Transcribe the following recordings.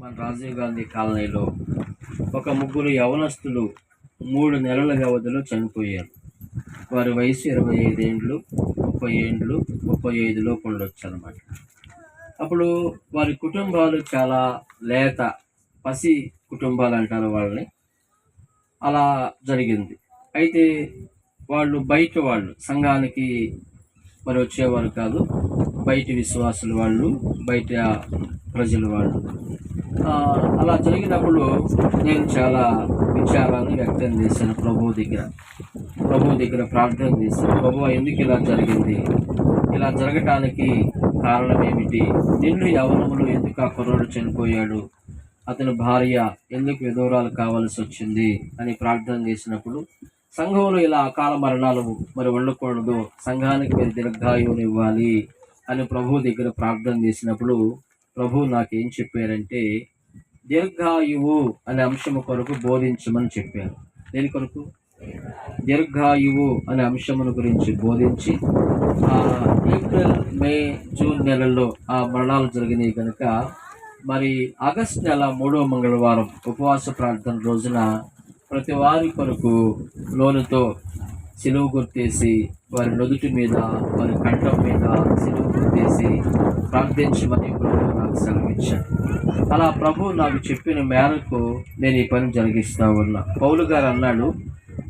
మన రాజీవ్ గాంధీ కాలనీలో ఒక ముగ్గురు యవనస్తులు మూడు నెలల వ్యవధిలో చనిపోయారు. వారి వయసు ఇరవై ఐదేండ్లు ముప్పై ఏండ్లు ముప్పై ఐదులో ఉండొచ్చు అనమాట అప్పుడు వారి కుటుంబాలు చాలా లేత పసి కుటుంబాలు అంటారు వాళ్ళని. అలా జరిగింది. అయితే వాళ్ళు బయట వాళ్ళు సంఘానికి మరి వచ్చేవారు కాదు. బయట విశ్వాసులు వాళ్ళు బయట ప్రజలు వాళ్ళు. అలా జరిగినప్పుడు నేను చాలా విచారాన్ని వ్యక్తం చేశాను ప్రభు దగ్గర. ప్రభు దగ్గర ప్రార్థన చేశాను. ప్రభు ఎందుకు ఇలా జరిగింది? ఇలా జరగటానికి కారణం ఏమిటి? నిన్ను యవనములు ఎందుకు ఆ కుర్రోడు చనిపోయాడు? అతని భార్య ఎందుకు విధవరాలు కావాల్సి వచ్చింది? అని ప్రార్థన చేసినప్పుడు సంఘంలో ఇలా అకాల మరణాలు మరి ఉండకూడదు సంఘానికి మీరు దీర్ఘాయువుని ఇవ్వాలి అని ప్రభు దగ్గర ప్రార్థన చేసినప్పుడు ప్రభు నాకేం చెప్పారంటే దీర్ఘాయువు అనే అంశము కొరకు బోధించమని చెప్పారు. దేని కొరకు? దీర్ఘాయువు అనే అంశమును గురించి బోధించి ఆ ఏప్రిల్ మే జూన్ నెలల్లో ఆ మరణాలు జరిగినాయి కనుక మరి ఆగస్ట్ నెల మూడవ మంగళవారం ఉపవాస ప్రార్థన రోజున ప్రతి వారి కొరకు లోనుతో సిలువు గుర్తేసి వారి నుదుటి మీద వారి కంఠం మీద సిలువు గుర్తేసి ప్రార్థించమని ఇచ్చాడు అలా ప్రభు నాకు చెప్పిన మేరకు నేను ఈ పని జరిగిస్తా ఉన్నా. పౌలు గారు అన్నాడు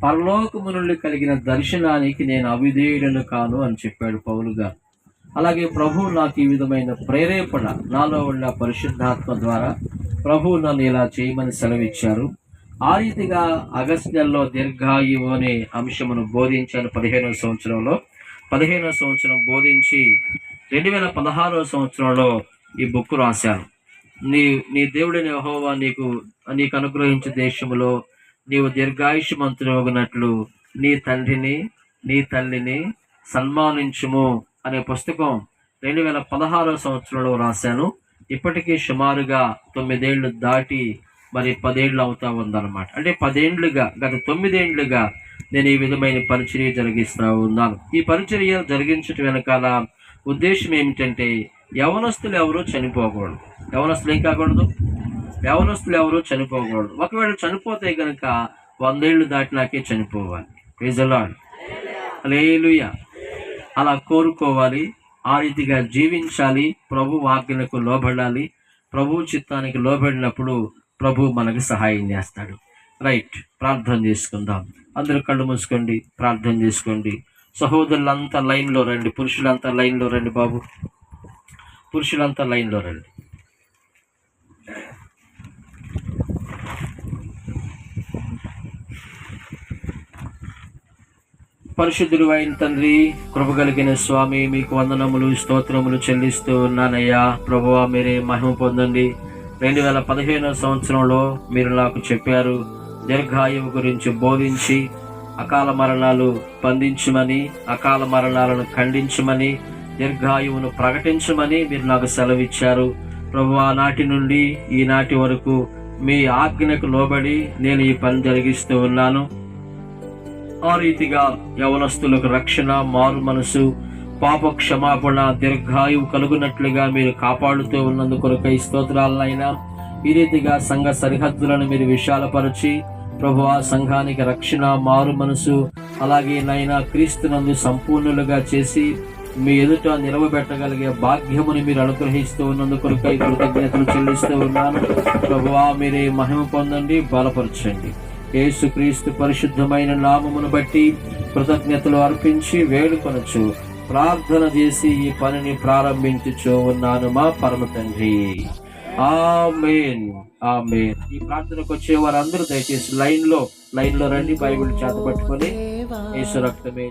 పరలోకము నుండి కలిగిన దర్శనానికి నేను అవిధేయుడను కాను అని చెప్పాడు పౌలు గారు. అలాగే ప్రభు నాకు ఈ విధమైన ప్రేరేపణ నాలో ఉన్న పరిశుద్ధాత్మ ద్వారా ప్రభు నన్ను ఇలా చేయమని సెలవిచ్చారు. ఆ రీతిగా ఆగస్ట్ నెలలో దీర్ఘాయువు అనే అంశమును బోధించాను పదిహేనవ సంవత్సరంలో. పదిహేనవ సంవత్సరం బోధించి రెండు వేల పదహారవ సంవత్సరంలో ఈ బుక్ రాశాను నీ నీ దేవుడిని యహోవా నీకు నీకు అనుగ్రహించే దేశములో నీవు దీర్ఘాయుష్మంతుడగినట్లు నీ తండ్రిని నీ తల్లిని సన్మానించుము అనే పుస్తకం రెండు వేల పదహారవ సంవత్సరంలో రాశాను. ఇప్పటికీ సుమారుగా తొమ్మిదేళ్ళు దాటి మరి పదేళ్ళు అవుతా ఉందన్నమాట. అంటే పదేండ్లుగా గత తొమ్మిదేండ్లుగా నేను ఈ విధమైన పరిచర్య జరిగిస్తూ ఉన్నాను. ఈ పరిచర్య జరిగించటం వెనకాల ఉద్దేశం ఏమిటంటే యవనస్తులు ఎవరు చనిపోకూడదు. యవనస్తులు ఏం కాకూడదు? యవనస్తులు ఎవరు చనిపోకూడదు. ఒకవేళ చనిపోతే కనుక వందేళ్ళు దాటినాకే చనిపోవాలి. ప్రైజలాడ్ లేలుయ అలా కోరుకోవాలి. ఆ రీతిగా జీవించాలి. ప్రభు వాక్యలకు లోబడాలి. ప్రభు చిత్తానికి లోబడినప్పుడు ప్రభు మనకు సహాయం చేస్తాడు. రైట్ ప్రార్థన చేసుకుందాం. అందరూ కళ్ళు మూసుకోండి. ప్రార్థన చేసుకోండి. సహోదరులంతా లైన్లో రండి. పురుషులంతా లైన్లో రండి బాబు. పురుషులంతా లైన్లో రండి. పరిశుద్ధుడు అయిన తండ్రి కృప కలిగిన స్వామి మీకు వందనములు స్తోత్రములు చెల్లిస్తూ ఉన్నానయ్యా. ప్రభువా మీరే మహిమ పొందండి. రెండు వేల పదిహేనవ సంవత్సరంలో మీరు నాకు చెప్పారు దీర్ఘాయువు గురించి బోధించి అకాల మరణాలు బంధించమని అకాల మరణాలను ఖండించమని దీర్ఘాయువును ప్రకటించమని మీరు నాకు సెలవిచ్చారు. ప్రభు ఆనాటి నుండి ఈనాటి వరకు మీ ఆజ్ఞకు లోబడి నేను ఈ పని జరిగిస్తూ ఉన్నాను. ఆ రీతిగా యవనస్తులకు రక్షణ మారు మనసు పాప క్షమాపణ దీర్ఘాయువు కలుగునట్లుగా మీరు కాపాడుతూ ఉన్నందుకొరకై స్తోత్రాలైనా ఈ రీతిగా సంఘ సరిహద్దులను మీరు విశాలపరిచి ప్రభు ఆ సంఘానికి రక్షణ మారు మనసు అలాగే నైనా క్రీస్తునందు సంపూర్ణులుగా చేసి మీ ఎదుట నిలవబెట్టగలిగే భాగ్యముని మీరు అనుగ్రహిస్తూ ఉన్నందుకొరకై కృతజ్ఞతలు చెల్లిస్తూ ఉన్నాను. ప్రభువా మీరే మహిమ పొందండి బలపరచండి. యేసుక్రీస్తు పరిశుద్ధమైన నామమును బట్టి కృతజ్ఞతలు అర్పించి వేడుకొనొచ్చు. ప్రార్థన చేసి ఈ పనిని ప్రారంభించుచూ ఉన్నాను మా పరమ తండ్రి. ఆమేన్. ఆమేన్. ఈ ప్రార్థనకు వచ్చే వారందరూ దయచేసి లైన్లో లైన్లో రండి బైబిల్ చేత పట్టుకొని. యేసు రక్తమే.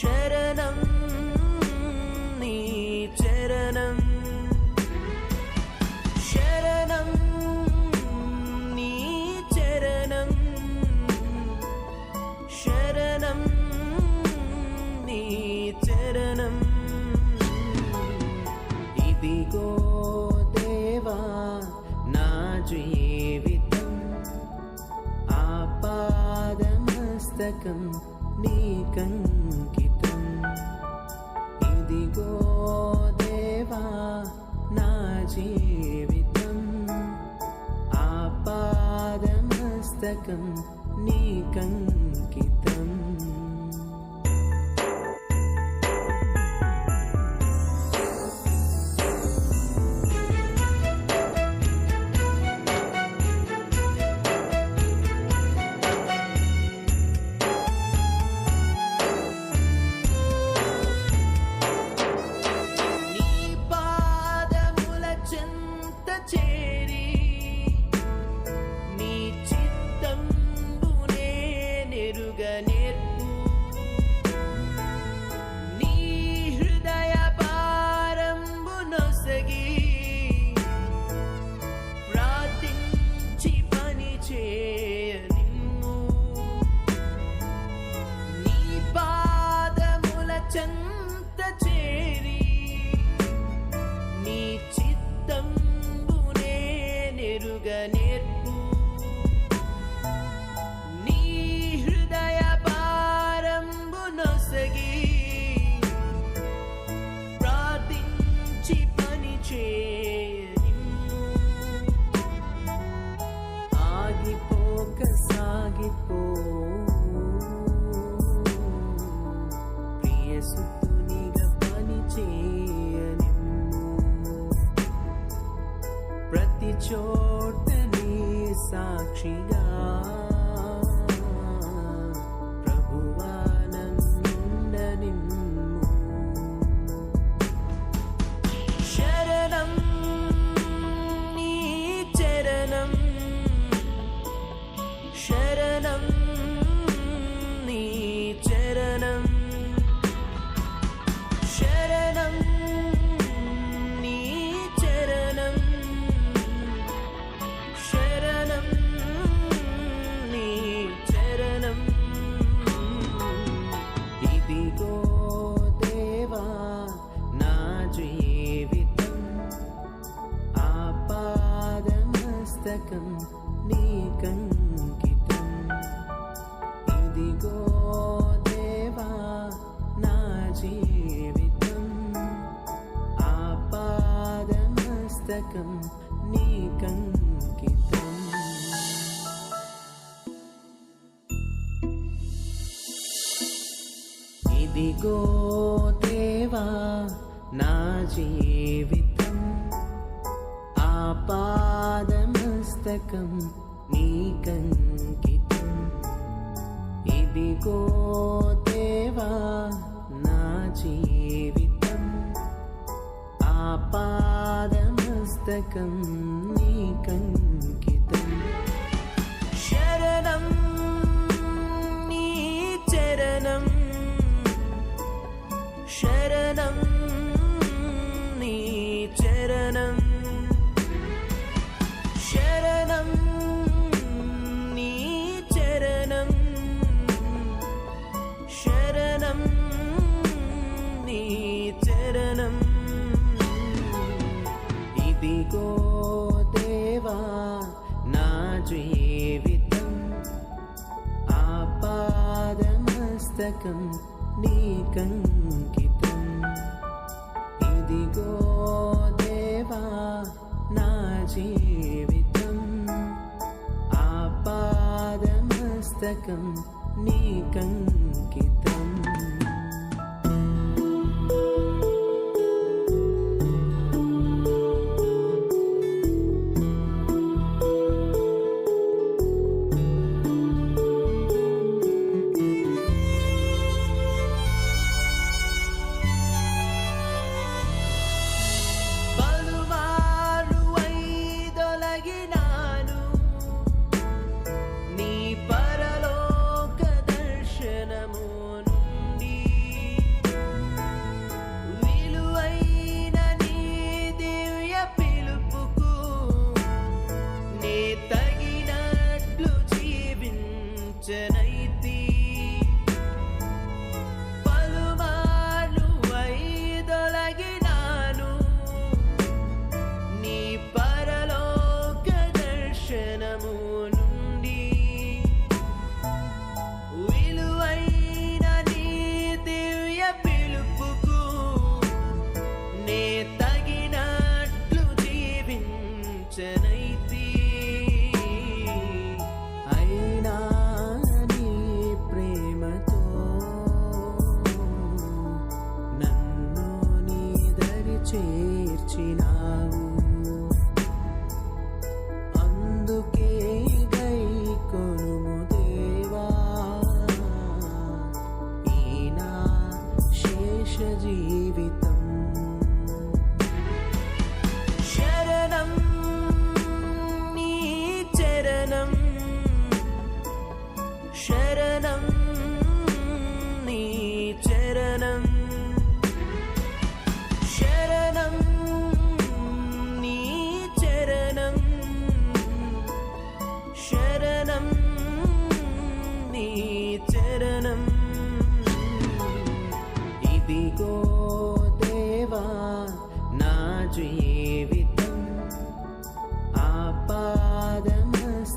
ശരണം നീ ചരണം. ശരണം നീ ചരണം. ശരണം നീ ചരണം. ఇదిగో దేవా నా జీవితం ఆపాదమస్తకం నీ पुस्तकं नीकङ्कितम् seguir. isso. పాదమస్తకం నీకంకితం ఇదిగో దేవా నా జీవితం. ఆ పాదమస్తకం నీకంకితం శరణం పుస్తకం నీకంకితం ఇదిగో దేవా నా జీవితం. ఆపాదమస్తకం నీకంకితం జీవితం.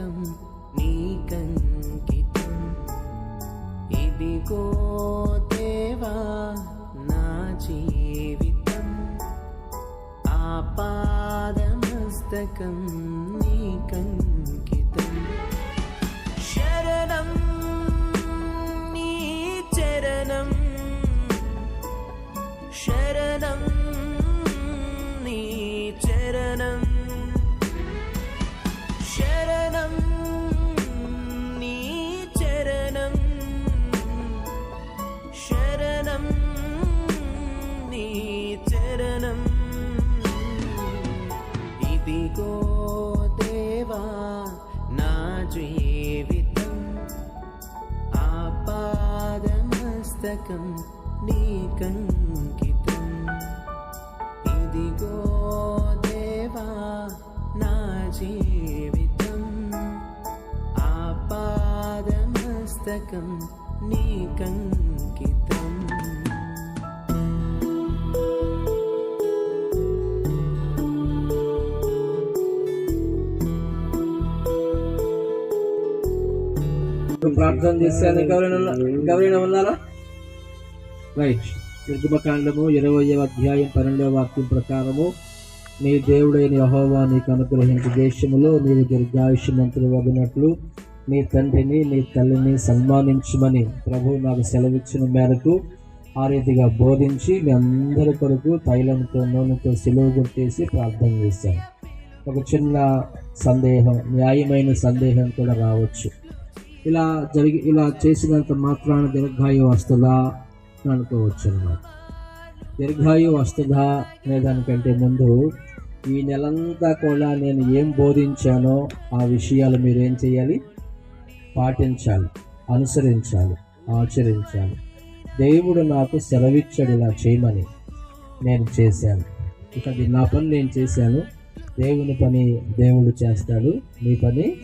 ఆపాదమస్తకం నీకంకితం ఇదిగో దేవా నా జీవితం. ఆపాదమస్తకం ఆపాదమస్తకం నీకంకితం ఇదిగో దేవా నా జీవితం. ఆపాదమస్తకం నీకంకితం ప్రార్థన చేశాను ఇంకెవరైనా ఉన్నా- ఉన్నారా రైట్ నిర్గమకాండము ఇరవయవ అధ్యాయం పన్నెండవ వాక్యం ప్రకారము నీ దేవుడైన యహోవా నీకు అనుగ్రహించే దేశములో నీవు దీర్ఘాయుష్యమంతులు వదినట్లు నీ తండ్రిని నీ తల్లిని సన్మానించమని ప్రభు నాకు సెలవిచ్చిన మేరకు ఆ రీతిగా బోధించి మీ అందరి కొరకు తైలంతో నూనెతో సెలవు కొట్టేసి ప్రార్థన చేశాను. ఒక చిన్న సందేహం న్యాయమైన సందేహం కూడా రావచ్చు. ఇలా జరిగి ఇలా చేసినంత మాత్రాన దీర్ఘాయు వస్తుందా అనుకోవచ్చు అనమాట దీర్ఘాయు వస్తుందా అనే దానికంటే ముందు ఈ నెలంతా కూడా నేను ఏం బోధించానో ఆ విషయాలు మీరేం చేయాలి? పాటించాలి అనుసరించాలి ఆచరించాలి. దేవుడు నాకు సెలవిచ్చాడు ఇలా చేయమని నేను చేశాను. ఇక నా పని నేను చేశాను. దేవుని పని దేవుడు చేస్తాడు. మీ పని?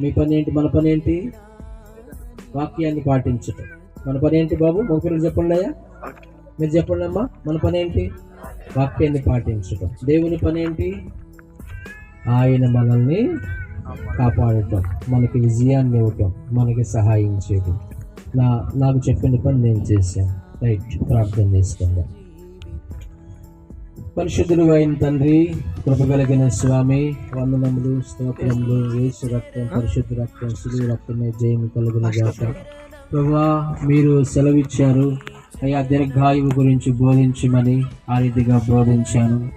మీ పని ఏంటి? మన పని ఏంటి? వాక్యాన్ని పాటించటం. మన పని ఏంటి బాబు? మొక్కలు చెప్పండి అయ్యా. మీరు చెప్పండి అమ్మా మన పని ఏంటి? వాక్యాన్ని పాటించటం. దేవుని పని ఏంటి? ఆయన మనల్ని కాపాడటం మనకి విజయాన్ని ఇవ్వటం మనకి సహాయం చేయటం. నా నాకు చెప్పిన పని నేను చేశాను. రైట్ ప్రార్థన చేసుకుందాం. పరిశుద్ధులు అయిన తండ్రి కృప కలిగిన స్వామి వందనములు స్తోత్రములు వేసు రక్తం పరిశుద్ధ రక్తం సులువు రక్తమే జయము కలిగిన గాక. ప్రభా మీరు సెలవిచ్చారు. అయ్యా దీర్ఘాయువు గురించి బోధించమని ఆ రీతిగా బోధించాను.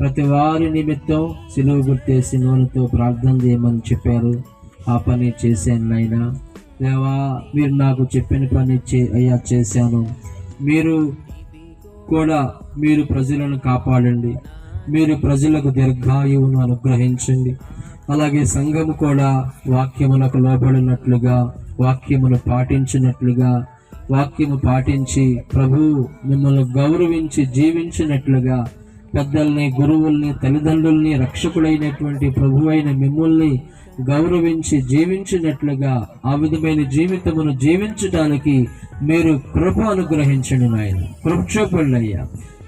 ప్రతి వారి నిమిత్తం సిలువు గుర్తేసి నూనెతో ప్రార్థన చేయమని చెప్పారు. ఆ పని చేశాను నాయనా. దేవా మీరు నాకు చెప్పిన పని చే అయ్యా చేశాను. మీరు కూడా మీరు ప్రజలను కాపాడండి. మీరు ప్రజలకు దీర్ఘాయువును అనుగ్రహించండి. అలాగే సంఘము కూడా వాక్యములకు లోబడినట్లుగా వాక్యమును పాటించినట్లుగా వాక్యము పాటించి ప్రభు మిమ్మల్ని గౌరవించి జీవించినట్లుగా పెద్దల్ని గురువుల్ని తల్లిదండ్రుల్ని రక్షకుడైనటువంటి ప్రభు అయిన మిమ్మల్ని గౌరవించి జీవించినట్లుగా ఆ విధమైన జీవితమును జీవించటానికి మీరు కృప అనుగ్రహించండి నాయన. కృప చూపండి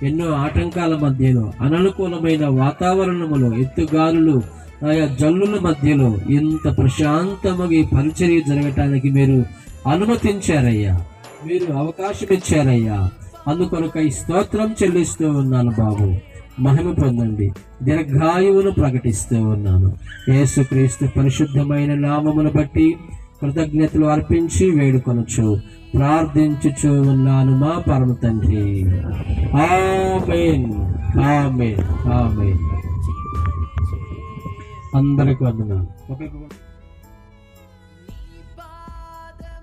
ఎన్నో ఆటంకాల మధ్యలో అననుకూలమైన వాతావరణములో ఎత్తుగాలులు ఆయా జల్లుల మధ్యలో ఇంత ప్రశాంతముగా ఈ పరిచర్య జరగటానికి మీరు అనుమతించారయ్యా. మీరు అవకాశం ఇచ్చారయ్యా అందుకొరకై స్తోత్రం చెల్లిస్తూ ఉన్నాను బాబు. మహిమ పొందండి. దీర్ఘాయువును ప్రకటిస్తూ ఉన్నాను. యేసుక్రీస్తు పరిశుద్ధమైన నామమును బట్టి కృతజ్ఞతలు అర్పించి వేడుకొనొచ్చు ప్రార్థించుచు ఉన్నాను మా పరమ తండ్రి. Amen. Amen. Amen. అందరికి వందనాలు ఒకరికి